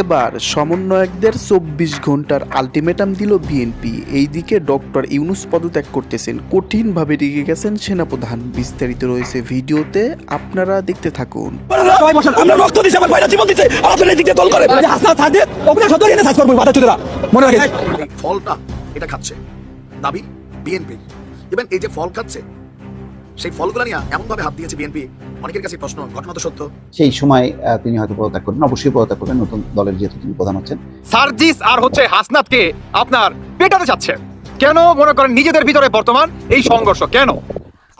এবার সমন্বয়কদের চব্বিশ ঘণ্টার আলটিমেটাম দিল বিএনপি। এইদিকে ডক্টর ইউনুস পদত্যাগ করতেছেন। কঠিনভাবে রেগে গেছেন সেনাপ্রধান। বিস্তারিত রয়েছে ভিডিওতে আপনারা দেখতে থাকুন। সবাই আমরা রক্ত দিছি আমার ভাইরা জীবন দিচ্ছে আর আপনারা এদিক দল করেন। হাসনা সাথে ওপরে সদর এনে সাজ করব বাধা চুদেরা। মনে রাখেন ফলটা এটা খাচ্ছে। দাবি বিএনপি। ইভেন এই যে ফল খাচ্ছে সেই ফলগুলো নিয়ে এমন ভাবে হাত দিয়েছে বিএনপি। অনেকের কাছে প্রশ্ন ঘটনা তো সত্য। সেই সময় তিনি হয়তো পদত্যাগ করবেন অবশ্যই পদত্যাগ করবেন নতুন দলের যেহেতু তিনি প্রধান হচ্ছেন। সার্জিস আর হচ্ছে হাসনাতকে আপনার পেটাতে চাচ্ছে কেন মনে করেন নিজেদের ভিতরে বর্তমান এই সংঘর্ষ? কেন?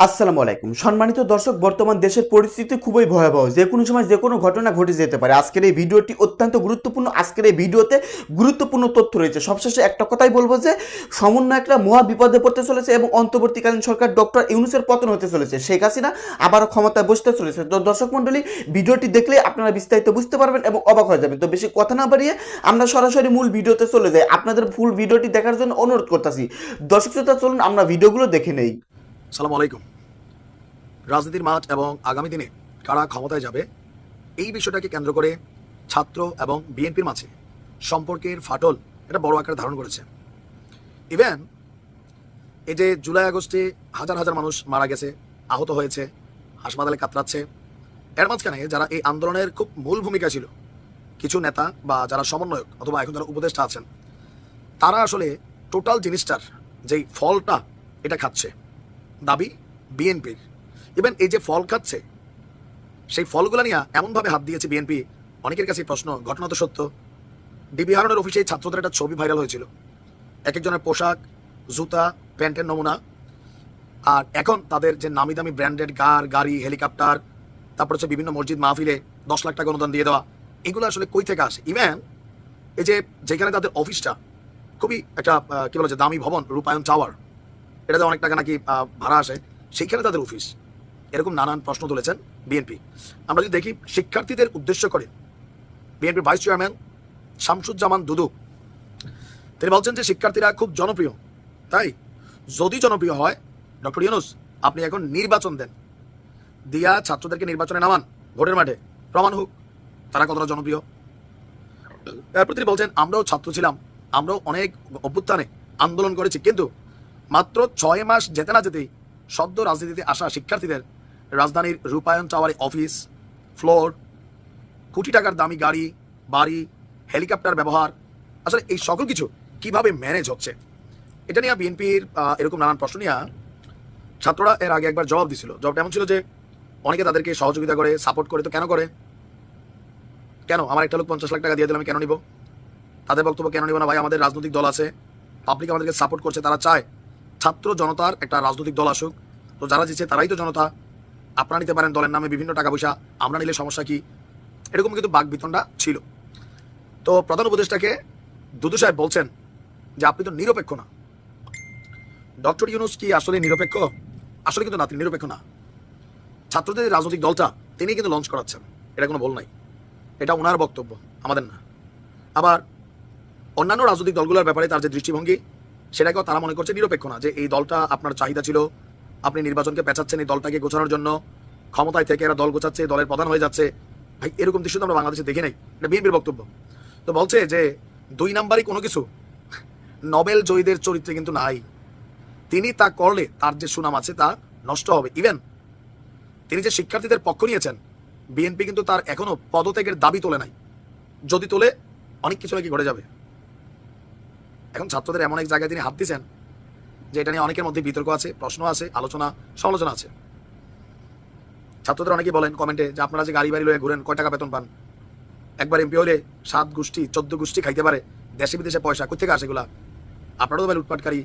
আসসালামু আলাইকুম। সম্মানিত দর্শক, বর্তমান দেশের পরিস্থিতি খুবই ভয়াবহ। যে কোনো সময় যে কোনো ঘটনা ঘটে যেতে পারে। আজকের এই ভিডিওটি অত্যন্ত গুরুত্বপূর্ণ। আজকের এই ভিডিওতে গুরুত্বপূর্ণ তথ্য রয়েছে। সবশেষে একটা কথাই বলব যে, সমন্বয়করা মহা বিপদে পড়তে চলেছে এবং অন্তর্বর্তীকালীন সরকার ডক্টর ইউনুসের পতন হতে চলেছে। শেখ হাসিনা আবারও ক্ষমতায় বসতে চলেছে। তো দর্শক মণ্ডলী, ভিডিওটি দেখলে আপনারা বিস্তারিত বুঝতে পারবেন এবং অবাক হয়ে যাবেন। তো বেশি কথা না বাড়িয়ে আমরা সরাসরি মূল ভিডিওতে চলে যাই। আপনাদের ফুল ভিডিওটি দেখার জন্য অনুরোধ করতেছি। দর্শক শ্রোতা, চলুন আমরা ভিডিওগুলো দেখে নেই। সালাম আলাইকুম। রাজনীতির মাঠ এবং আগামী দিনে কারা ক্ষমতায় যাবে, এই বিষয়টাকে কেন্দ্র করে ছাত্র এবং বিএনপির মাঝে সম্পর্কের ফাটল এটা বড় আকার ধারণ করেছে। ইভেন এই যে জুলাই আগস্টে হাজার হাজার মানুষ মারা গেছে, আহত হয়েছে, হাসপাতালে কাতরাচ্ছে, এর মাঝখানে যারা এই আন্দোলনের খুব মূল ভূমিকা ছিল, কিছু নেতা বা যারা সমন্বয়ক অথবা এখন যারা উপদেষ্টা আছেন, তারা আসলে টোটাল জিনিসটার যেই ফলটা এটা খাচ্ছে, দাবি বিএনপির। ইভেন এই যে ফল খাচ্ছে, সেই ফলগুলো নিয়ে এমনভাবে হাত দিয়েছে বিএনপি অনেকের কাছে প্রশ্ন, ঘটনা তো সত্য। ডিবি হারনের অফিসে এই ছাত্রদের একটা ছবি ভাইরাল হয়েছিল। এক একজনের পোশাক, জুতা, প্যান্টের নমুনা, আর এখন তাদের যে নামি দামি ব্র্যান্ডেড কার, গাড়ি, হেলিকপ্টার, তারপর হচ্ছে বিভিন্ন মসজিদ মাহফিলে দশ লাখ টাকা অনুদান দিয়ে দেওয়া, এগুলো আসলে কই থেকে আসে? ইভেন এই যে যেখানে তাদের অফিসটা খুবই একটা কি বলা যায় দামি ভবন, রূপায়ণ টাওয়ার এটাতে অনেক টাকা নাকি ভাড়া আসে, সেইখানে তাদের অফিস এরকম নানান প্রশ্ন তুলেছেন বিএনপি আমরা যদি দেখি, শিক্ষার্থীদের উদ্দেশ্য করে বিএনপির ভাইস চেয়ারম্যান শামসুজ্জামান দুদু, তিনি বলছেন যে শিক্ষার্থীরা খুব জনপ্রিয়। তাই যদি জনপ্রিয় হয়, ডক্টর ইউনুস, আপনি এখন নির্বাচন দেন। দিয়া ছাত্রদেরকে নির্বাচনে নামান, ভোটের মাঠে। প্রমাণ হোক, তারা কতটা জনপ্রিয়। এরপর তিনি বলছেন, আমরাও ছাত্র ছিলাম, আমরাও অনেক অভ্যুত্থানে আন্দোলন করেছি, কিন্তু মাত্র ছয় মাস যেতে না যেতেই সদ্য রাজনীতিতে আসা শিক্ষার্থীদের রাজধানীর রূপায়ণ টাওয়ারে অফিস, ফ্লোর, কোটি টাকার দামি গাড়ি, বাড়ি, হেলিকপ্টার ব্যবহার। আসলে এই সকল কিছু কীভাবে ম্যানেজ হচ্ছে? এটা নিয়ে বিএনপির এরকম নানান প্রশ্ন নিয়ে ছাত্ররা এর আগে একবার জবাব দিছিল। জবাবটা এমন ছিল যে, অনেকে তাদেরকে সহযোগিতা করে সাপোর্ট করে, তো কেন করে? কেন? আমার একটা লোক পঞ্চাশ লাখ টাকা দিয়ে দিলে, আমি কেন নিব? তাদের বক্তব্য কেন নিব না? ভাই, আমাদের রাজনৈতিক দল আছে পাবলিক আমাদেরকে সাপোর্ট করছে, তারা চায়। ছাত্র জনতার একটা রাজনৈতিক দল আসুক। তো যারা জিতছে, তারাই তো জনতা। আপনারা নিতে পারেন দলের নামে বিভিন্ন টাকা পয়সা আমরা নিলে সমস্যা কি? এরকম কিন্তু বাক বিতণ্ডা ছিল। তো প্রধান উপদেষ্টাকে দুদু সাহেব বলছেন যে, আপনি তো নিরপেক্ষ না। ডক্টর ইউনুস কি আসলে নিরপেক্ষ? আসলে কিন্তু না, তিনি নিরপেক্ষ না। ছাত্রদের রাজনৈতিক দলটা, তিনি কিন্তু লঞ্চ করাচ্ছেন। এটা কোনো বল নাই। এটা ওনার বক্তব্য, আমাদের না। আবার অন্যান্য রাজনৈতিক দলগুলোর ব্যাপারে তার যে দৃষ্টিভঙ্গি, সেটাকেও তারা মনে করছে নিরপেক্ষ না, যে এই দলটা আপনার চাহিদা ছিল আপনি নির্বাচনকে পেঁচাচ্ছেন এই দলটাকে গোছানোর জন্য। ক্ষমতায় থেকে এরা দল গোছাচ্ছে, দলের প্রধান হয়ে যাচ্ছে। ভাই, এরকম দৃশ্য তো আমরা বাংলাদেশে দেখি নাই। এটা বিএনপির বক্তব্য। তো বলছে যে, দুই নাম্বারই কোনো কিছু। নবেল জয়ীদের চরিত্রে কিন্তু নাই। তিনি তা করলে তার যে সুনাম আছে তা নষ্ট হবে। ইভেন তিনি যে শিক্ষার্থীদের পক্ষ নিয়েছেন, বিএনপি কিন্তু তার এখনও পদত্যাগের দাবি তোলে নাই। যদি তোলে, অনেক কিছু নাকি ঘটে যাবে। এখন ছাত্রদের এমন এক জায়গায় তিনি হাত দিয়েছেন যে এটা নিয়ে অনেকের মধ্যে বিতর্ক আছে, প্রশ্ন আছে, আলোচনা, সমালোচনা আছে। ছাত্রদের অনেকেই বলেন কমেন্টে যে, আপনারা যে গাড়ি বাড়ি লয়ে ঘুরেন, কয় টাকা বেতন পান? একবার এমপি হলে সাত গোষ্ঠী, চোদ্দ গোষ্ঠী খাইতে পারে। দেশে বিদেশে পয়সা কোথেকে আসে এগুলা? আপনারাও তো ভাই লুটপাটকারী।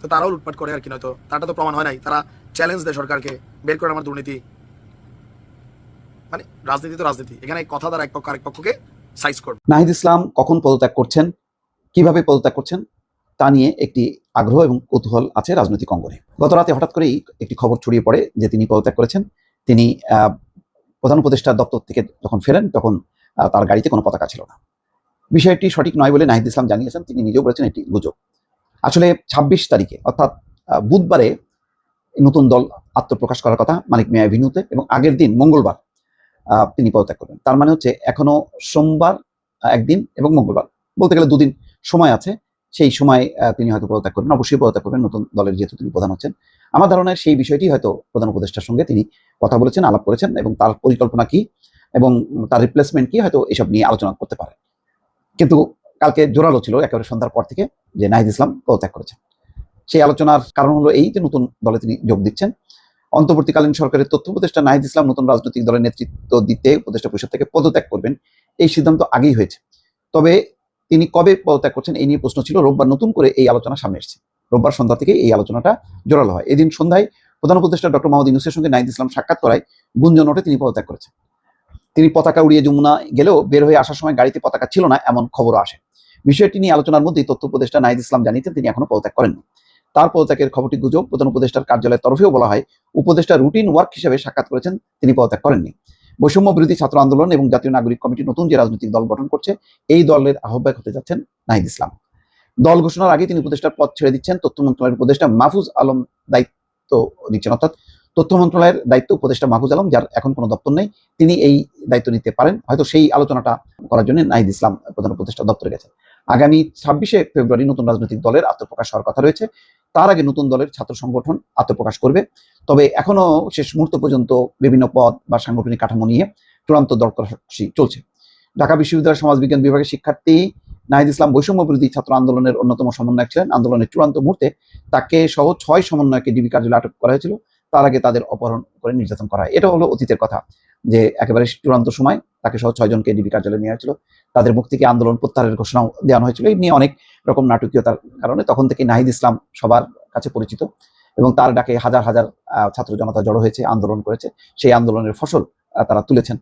তো তারাও লুটপাট করে আর কি, নয়তো তারটা তো প্রমাণ হয় নাই। তারা চ্যালেঞ্জ দেয় সরকারকে, বের করে আমার দুর্নীতি। মানে রাজনীতি তো রাজনীতি। এখানে কথা দ্বারা এক পক্ষ আরেক পক্ষকে সাইজ করবে। নাহিদ ইসলাম কখন পদত্যাগ করছেন? কীভাবে পদত্যাগ করছেন? তা নিয়ে একটি আগ্রহ এবং কৌতূহল আছে রাজনৈতিক অঙ্গনে। গত রাতে হঠাৎ করেই একটি খবর ছড়িয়ে পড়ে যে তিনি পদত্যাগ করেছেন। তিনি প্রধান উপদেষ্টার দপ্তর থেকে যখন ফেরেন তখন তার গাড়িতে কোনো পতাকা ছিল না। বিষয়টি সঠিক নয় বলে নাহিদ ইসলাম জানিয়েছেন। তিনি নিজেও বলেছেন এটি গুজব। আসলে ছাব্বিশ তারিখে, অর্থাৎ বুধবারে নতুন দল আত্মপ্রকাশ করার কথা মানিক মিয়া অ্যাভিনিউতে এবং আগের দিন মঙ্গলবার তিনি পদত্যাগ করবেন তার মানে হচ্ছে এখনও সোমবার একদিন এবং মঙ্গলবার। বলতে গেলে দুদিন সময় আছে। সেই সময় তিনি হয়তো পদত্যাগ করবেন। অবশ্যই পদত্যাগ করবেন, নতুন দলের যেহেতু তিনি প্রধান হচ্ছেন। আমার ধারণায় সেই বিষয়টি হয়তো প্রধান উপদেষ্টার সঙ্গে তিনি কথা বলেছেন, আলাপ করেছেন, এবং তার পরিকল্পনা কি এবং তার রিপ্লেসমেন্ট কি হয়তো এসব নিয়ে আলোচনা করতে পারে। কিন্তু কালকে জোরালো ছিল, একেবারে সন্ধ্যার পর থেকে, যে নাহিদ ইসলাম পদত্যাগ করেছেন। সেই আলোচনার কারণ হলো এই যে নতুন দলে তিনি যোগ দিচ্ছেন। অন্তর্বর্তীকালীন সরকারের তথ্য উপদেষ্টা নাহিদ ইসলাম নতুন রাজনৈতিক দলের নেতৃত্ব দিতে উপদেষ্টা পরিষদ থেকে পদত্যাগ করবেন, এই সিদ্ধান্ত আগেই হয়েছে। তবে তিনি কবে পদত্যাগ করছেন এই নিয়ে প্রশ্ন ছিল। রোববার নতুন করে এই আলোচনা সামনে এসেছে। রোববার সন্ধ্যা থেকে এই আলোচনাটা জোরালো হয়। এদিন সন্ধ্যায় প্রধান উপদেষ্টা ডক্টর মোহাম্মদ ইউনুসের সঙ্গে নাহিদ ইসলাম সাক্ষাৎ করায় গুঞ্জন ওঠে তিনি পদত্যাগ করেছেন। তিনি পতাকা উড়িয়ে যমুনা গেলেও বের হয়ে আসার সময় গাড়িতে পতাকা ছিল না, এমন খবরও আসে। বিষয়টি নিয়ে আলোচনার মধ্যেই তথ্য উপদেষ্টা নাইদ ইসলাম জানিয়েছেন তিনি এখনও পদত্যাগ করেননি। তার পদত্যাগের খবরটি গুজব প্রধান উপদেষ্টার কার্যালয়ের তরফেও বলা হয়। উপদেষ্টা রুটিন ওয়ার্ক হিসেবে সাক্ষাৎ করেছেন, তিনি পদত্যাগ করেননি। বৈষম্য বিরোধী ছাত্র আন্দোলন এবং জাতীয় নাগরিক কমিটি নতুন যে রাজনৈতিক দল গঠন করছে, এই দলের আহ্বায়ক হতে যাচ্ছেন নাহিদ ইসলাম। দল ঘোষণার আগে তিনি উপদেষ্টার পদ ছেড়ে দিচ্ছেন। তথ্য মন্ত্রণালয়ের উপদেষ্টা মাহফুজ আলম দায়িত্ব নিচ্ছেন অর্থাৎ তথ্য মন্ত্রণালয়ের দায়িত্ব উপদেষ্টা মাহফুজ আলম, যার এখন কোনো দপ্তর নেই, তিনি এই দায়িত্ব নিতে পারেন। হয়তো সেই আলোচনাটা করার জন্য নাহিদ ইসলাম প্রধান উপদেষ্টা দপ্তরে গেছেন। আগামী ছাব্বিশে ফেব্রুয়ারি নতুন রাজনৈতিক দলের আত্মপ্রকাশ হওয়ার কথা রয়েছে। তার আগে নতুন দলের ছাত্র সংগঠন আত্মপ্রকাশ করবে। তবে এখনও শেষ মুহূর্ত পর্যন্ত বিভিন্ন পদ বা সাংগঠনিক কাঠামো নিয়ে চূড়ান্ত দর চলছে। ঢাকা বিশ্ববিদ্যালয়ের সমাজবিজ্ঞান বিভাগের শিক্ষার্থী নাহিদ ইসলাম বৈষম্য বিরোধী ছাত্র আন্দোলনের অন্যতম সমন্বয়ক ছিলেন। আন্দোলনের চূড়ান্ত মুহূর্তে তাকে সহ ছয় সমন্বয়কে ডিবি কার্যালয়ে আটক করা হয়েছিল। তার আগে তাদের অপহরণ করে নির্যাতন করা হয়। এটা হলো অতীতের কথা যে একেবারে চূড়ান্ত সময় তাকে সহ ছয়জনকে ডিবি কার্যালয়ে নিয়ে হয়েছিল। তাদের মুক্তিকে আন্দোলন প্রত্যাহারের ঘোষণাও দেওয়া হয়েছিল। এই নিয়ে অনেক রকম নাটকীয়তার কারণে। তখন থেকে নাহিদ ইসলাম সবার কাছে পরিচিত এবং তার ডাকে হাজার হাজার ছাত্র জনতা জড়ো হয়েছে, আন্দোলন করেছে। সেই আন্দোলনের ফসল তারা তুলেছেন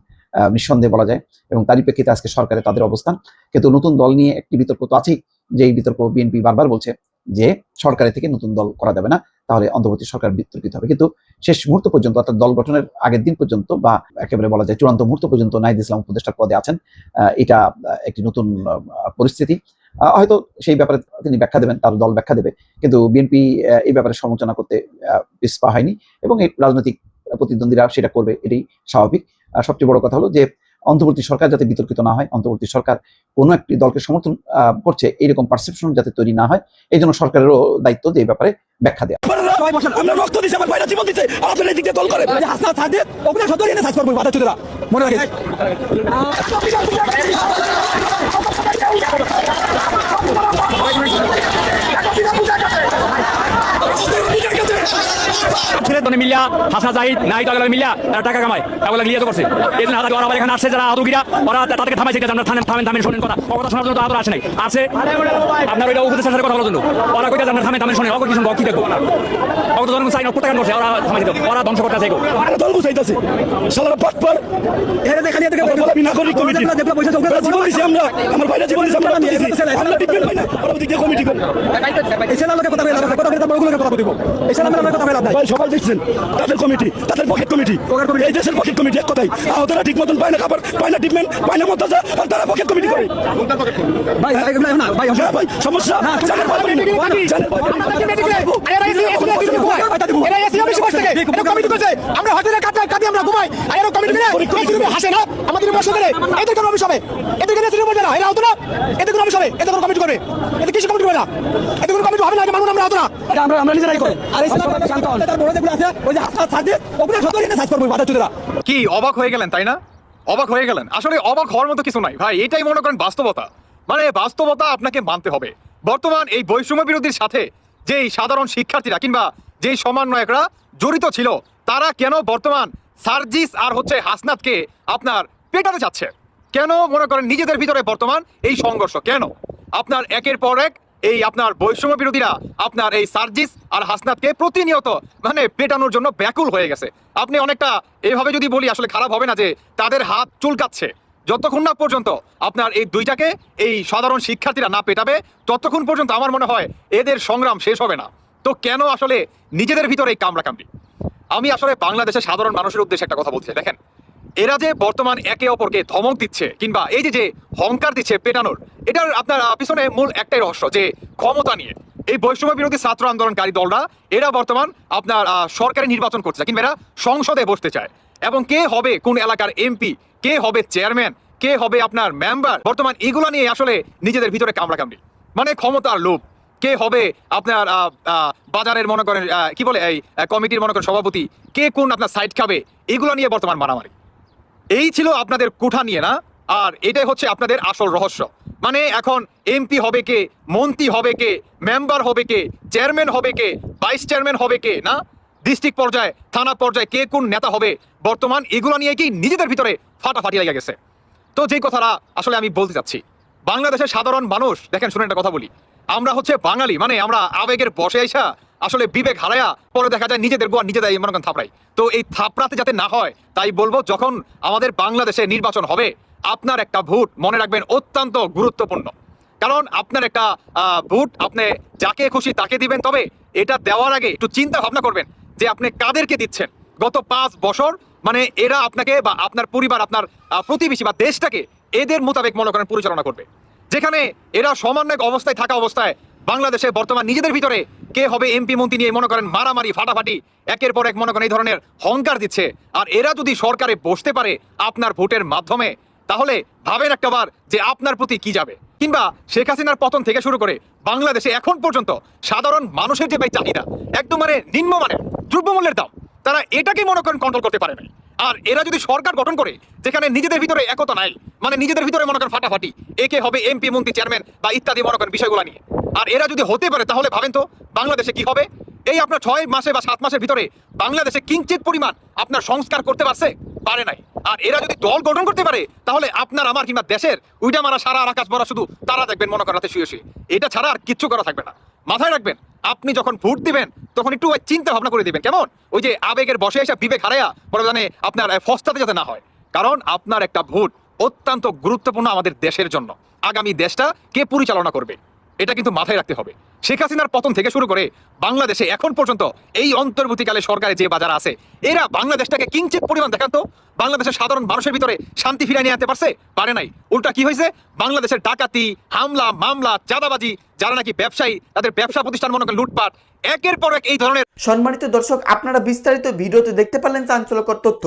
নিঃসন্দেহে বলা যায় এবং তারই প্রেক্ষিতে আজকে সরকারে তাদের অবস্থান। কিন্তু নতুন দল নিয়ে একটি বিতর্ক তো আছেই এই বিতর্ক বিএনপি বারবার বলছে যে সরকারে থেকে নতুন দল করা যাবে না, তাহলে অন্তর্বর্তী সরকার বিতর্কিত হবে। কিন্তু শেষ মুহূর্ত পর্যন্ত অর্থাৎ দল গঠনের আগের দিন পর্যন্ত বা একেবারে বলা যায় চূড়ান্ত মুহূর্ত পর্যন্ত নাহিদ ইসলাম উপদেষ্টার পদে আছেন এটা একটি নতুন পরিস্থিতি। হয়তো সেই ব্যাপারে তিনি ব্যাখ্যা দেবেন, তার দল ব্যাখ্যা দেবে। কিন্তু বিএনপি এই ব্যাপারে সমালোচনা করতে পিছপা হয়নি এবং এই রাজনৈতিক প্রতিদ্বন্দ্বীরা সেটা করবে, এটাই স্বাভাবিক। সবচেয়ে বড় কথা হলো যে অন্তর্বর্তী সরকার যাতে বিতর্কিত না হয়, অন্তর্বর্তী সরকার কোনো একটি দলকে সমর্থন করছে এইরকম পারসেপশন যাতে তৈরি না হয় এই জন্য সরকারেরও দায়িত্ব যে ব্যাপারে ব্যাখ্যা দেওয়া মনে বসেন আমরা রক্ত দিছি আমার ভাইরা জীবন দিচ্ছে আর আপনারা এদিক দিয়ে দল করেন যে হাসনা সাদিক ওগুলা সদর এনে সাজ করব বাধা চুদেরা মনে রাখিস ছেলে দনে মিলিয়া হাসা জাহিদ নাই তো মিলিয়া তারা টাকা কামায়। লিয়ে তো করছে। এই জন্য হাজার ওরা এখানে আসছে যারা আদুগিরা ওরা তাদেরকে থামাইছে আমরা থামেন থামেন থামেন শোনেন কথা। কথা শোনার জন্য আদর আসে নাই। আছে। আপনার ওইটা উপদেশের সাথে কথা বলার জন্য। ওরা কইটা আমরা থামেন থামেন শোনেন। অগর কিছু কি দেখব? অগর তো জনগণ সাইন প্রত্যাখ্যান করছে। ওরা থামাই দিত ওরা ধ্বংস করতে আমরা দল গুছাইতেছি শালারা পাটপার এর দেখা নিয়ে দেখে বলা নাগরিক কমিটি। জীবন দিছি আমরা আমার ভাইরা জীবন দিছি আমরা আমরা ডিপেন্ড পাই না। ওরা ওদিক কমিটি করে। এই ছেলে লোকে কথা বলে কথা বলে তারপর ওগুলোকে কথা বলব এই ছেলে আমরা কথা বলে ভাই সবাই দেখছেন তাদের কমিটি তাদের পকেট কমিটি এই দেশের পকেট কমিটি এক কথাই আহতরা ঠিক মতন পায় না খাবার পায় না ট্রিটমেন্ট পায় না মতাজা আর তারা পকেট কমিটি করে ভাই হ্যাঁ সমস্যা আমরা হোটেলে কাটাই কাটি আমরা ঘুমাই আর কমিটি মিলে এই হাসে না আমাদের বসে করে এদের কোনো অফিস হবে এদের কোনো সিনেমা না এরা হতো না এদের কোনো অফিস হবে এদের কোনো কমিটি করবে এদের কিছু কমিটি হবে না এদের কোনো কমিটি হবে না মানুষ আমরা হতো না আমরা আমরা নিজেরাই করি আর এই তার কি, অবাক হয়ে গেলেন, তাই না? অবাক হয়ে গেলেন। আসলে অবাক হওয়ার মতো কিছু নাই। ভাই, এটাই মনে করেন বাস্তবতা। মানে বাস্তবতা আপনাকে মানতে হবে। বর্তমান এই বৈষম্য বিরোধীর সাথে যেই সাধারণ শিক্ষার্থীরা কিংবা যেই সমন্বয়করা জড়িত ছিল, তারা কেন বর্তমান সার্জিস আর হচ্ছে হাসনাতকে আপনার পেটাতে চাচ্ছে? কেন মনে করেন নিজেদের ভিতরে বর্তমান এই সংঘর্ষ? কেন? আপনার একের পর এক এই আপনার বৈষম্য বিরোধীরা আপনার এই সার্জিস আর হাসনাতকে প্রতিনিয়ত মানে পেটানোর জন্য ব্যাকুল হয়ে গেছে। আপনি অনেকটা এভাবে যদি বলি, আসলে খারাপ হবে না যে তাদের হাত চুলকাচ্ছে। যতক্ষণ না পর্যন্ত আপনার এই দুইটাকে এই সাধারণ শিক্ষার্থীরা না পেটাবে, ততক্ষণ পর্যন্ত আমার মনে হয় এদের সংগ্রাম শেষ হবে না। তো কেন আসলে নিজেদের ভিতরে এই কামড়াকামড়ি? আমি আসলে বাংলাদেশের সাধারণ মানুষের উদ্দেশ্যে একটা কথা বলছি, দেখেন। এরা যে বর্তমান একে অপরকে ধমক দিচ্ছে কিংবা এই যে যে হংকার দিচ্ছে পেটানোর এটার আপনার পিছনে মূল একটাই রহস্য, যে ক্ষমতা নিয়ে। এই বৈষম্য বিরোধী ছাত্র আন্দোলনকারী দলরা, এরা বর্তমান আপনার সরকারি নির্বাচন চায় কিংবা এরা সংসদে বসতে চায়। এবং কে হবে কোন এলাকার এমপি কে হবে চেয়ারম্যান কে হবে আপনার মেম্বার বর্তমান এগুলো নিয়ে আসলে নিজেদের ভিতরে কামড়াকামড়ি। মানে ক্ষমতার লোভ। কে হবে আপনার বাজারের মনে করেন কি বলে, এই কমিটির মনে করেন সভাপতি, কে কোন আপনার সাইড খাবে, এগুলো নিয়ে বর্তমান মারামারি। এই ছিল আপনাদের কুঠা নিয়ে না, আর এটাই হচ্ছে আপনাদের আসল রহস্য। মানে এখন এমপি হবে কে, মন্ত্রী হবে কে মেম্বার হবে কে চেয়ারম্যান হবে কে ভাইস চেয়ারম্যান হবে কে, না? ডিস্ট্রিক্ট পর্যায়ে, থানা পর্যায়ে কে কোন নেতা হবে? বর্তমান এগুলো নিয়ে কি নিজেদের ভিতরে ফাটাফাটি লেগে গেছে? তো যে কথাটা আসলে আমি বলতে চাচ্ছি, বাংলাদেশের সাধারণ মানুষ, দেখেন শুনে একটা কথা বলি, আমরা হচ্ছে বাঙালি মানে আমরা আবেগের বসে আইসা আসলে বিবেক হারায়া পরে দেখা যায় নিজেদের গোয়া নিজেদের মনে করেন থাপড়াই। তো এই থাপড়াতে যাতে না হয়, তাই বলব যখন আমাদের বাংলাদেশে নির্বাচন হবে আপনার একটা ভোট মনে রাখবেন অত্যন্ত গুরুত্বপূর্ণ। কারণ আপনার একটা ভোট আপনি যাকে খুশি তাকে দিবেন, তবে এটা দেওয়ার আগে একটু চিন্তা ভাবনা করবেন যে আপনি কাদেরকে দিচ্ছেন? গত পাঁচ বছর মানে এরা আপনাকে বা আপনার পরিবার, আপনার প্রতিবেশী বা দেশটাকে এদের মোতাবেক মনে করেন পরিচালনা করবে। যেখানে এরা সমন্বয়ক অবস্থায় থাকা অবস্থায় বাংলাদেশে বর্তমান নিজেদের ভিতরে কে হবে এমপি, মন্ত্রী নিয়ে মনে করেন মারামারি, ফাটাফাটি, একের পর এক মনে করেন এই ধরনের হংকার দিচ্ছে। আর এরা যদি সরকারে বসতে পারে আপনার ভোটের মাধ্যমে তাহলে ভাবেন একটাবার যে আপনার প্রতি কি যাবে। কিংবা শেখ হাসিনার পতন থেকে শুরু করে বাংলাদেশে এখন পর্যন্ত সাধারণ মানুষের যে ভাই চাহিদা একদম মানে নিম্নমানের, দ্রব্যমূল্যের দাম, তারা এটাকে মনে করেন কন্ট্রোল করতে পারে নাই আর এরা যদি সরকার গঠন করে, যেখানে নিজেদের ভিতরে একতা নাই মানে নিজেদের ভিতরে মনে করেন ফাটাফাটি একে হবে এমপি মন্ত্রী, চেয়ারম্যান বা ইত্যাদি মনে করেন বিষয়গুলো নিয়ে। আর এরা যদি হতে পারে, তাহলে ভাবেন তো বাংলাদেশে কি হবে? এই আপনার ছয় মাসে বা সাত মাসের ভিতরে বাংলাদেশে কিঞ্চিত পরিমাণ আপনার সংস্কার করতে পারছে? পারে নাই। আর এরা যদি দল গঠন করতে পারে, তাহলে আপনার, আমার কিংবা দেশের উইটা মারা সারা আকাশ ভরা শুধু তারা দেখবেন মনে করাতে শুয়ে শুয়ে। এটা ছাড়া আর কিচ্ছু করা থাকবে না। মাথায় রাখবেন, আপনি যখন ভোট দিবেন, তখন একটু ওই চিন্তা ভাবনা করে দিবেন। কেমন? ওই যে আবেগের বসে এসে বিবেক হারায়া পরে জানে আপনার ফস্তাতে যাতে না হয়। কারণ আপনার একটা ভোট অত্যন্ত গুরুত্বপূর্ণ আমাদের দেশের জন্য। আগামী দেশটা কে পরিচালনা করবে? এটা কিন্তু মাথায় রাখতে হবে। শেখ হাসিনার পতন থেকে শুরু করে বাংলাদেশে এখন পর্যন্ত এই অন্তর্বর্তীকালে সরকারে যে বাজার আছে, এরা বাংলাদেশটাকে কিঞ্চিত পরিমাণ দেখাতো বাংলাদেশের সাধারণ মানুষের ভিতরে শান্তি ফিরিয়ে নিয়ে আনতে পারছে? পারে নাই। উল্টা কি হয়েছে? বাংলাদেশের ডাকাতি, হামলা, মামলা, চাঁদাবাজি যারা নাকি ব্যবসায়ী, তাদের ব্যবসা প্রতিষ্ঠান মনে লুটপাট, একের পর এক এই ধরনের সম্মানিত দর্শক, আপনারা বিস্তারিত ভিডিওতে দেখতে পারলেন চাঞ্চল্যকর তথ্য।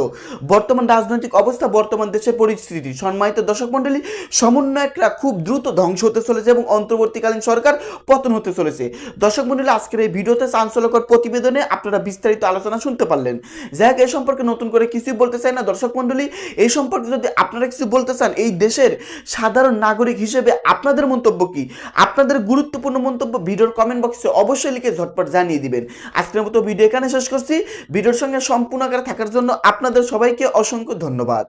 বর্তমান রাজনৈতিক অবস্থা, বর্তমান দেশের পরিস্থিতি। সম্মানিত দর্শক মণ্ডলী, সমন্বয়করা খুব দ্রুত ধ্বংস হতে চলেছে এবং অন্তর্বর্তীকালীন সরকার পতন হতে চলেছে। দর্শক মণ্ডলী, আজকের এই ভিডিওতে চাঞ্চল্যকর প্রতিবেদনে আপনারা বিস্তারিত আলোচনা শুনতে পারলেন। যাই এই সম্পর্কে নতুন করে কিছুই বলতে চাই না দর্শক মণ্ডলী। এই সম্পর্কে যদি আপনারা কিছু বলতে চান, এই দেশের সাধারণ নাগরিক হিসেবে আপনাদের মন্তব্য কি? আপনাদের গুরুত্বপূর্ণ মন্তব্য ভিডিওর কমেন্ট বক্সে অবশ্যই লিখে ঝটপট জানিয়ে দিবেন। আজকের মতো ভিডিও এখানে শেষ করছি। ভিডিওর সঙ্গে সম্পূর্ণ আকারে থাকার জন্য আপনাদের সবাইকে অসংখ্য ধন্যবাদ।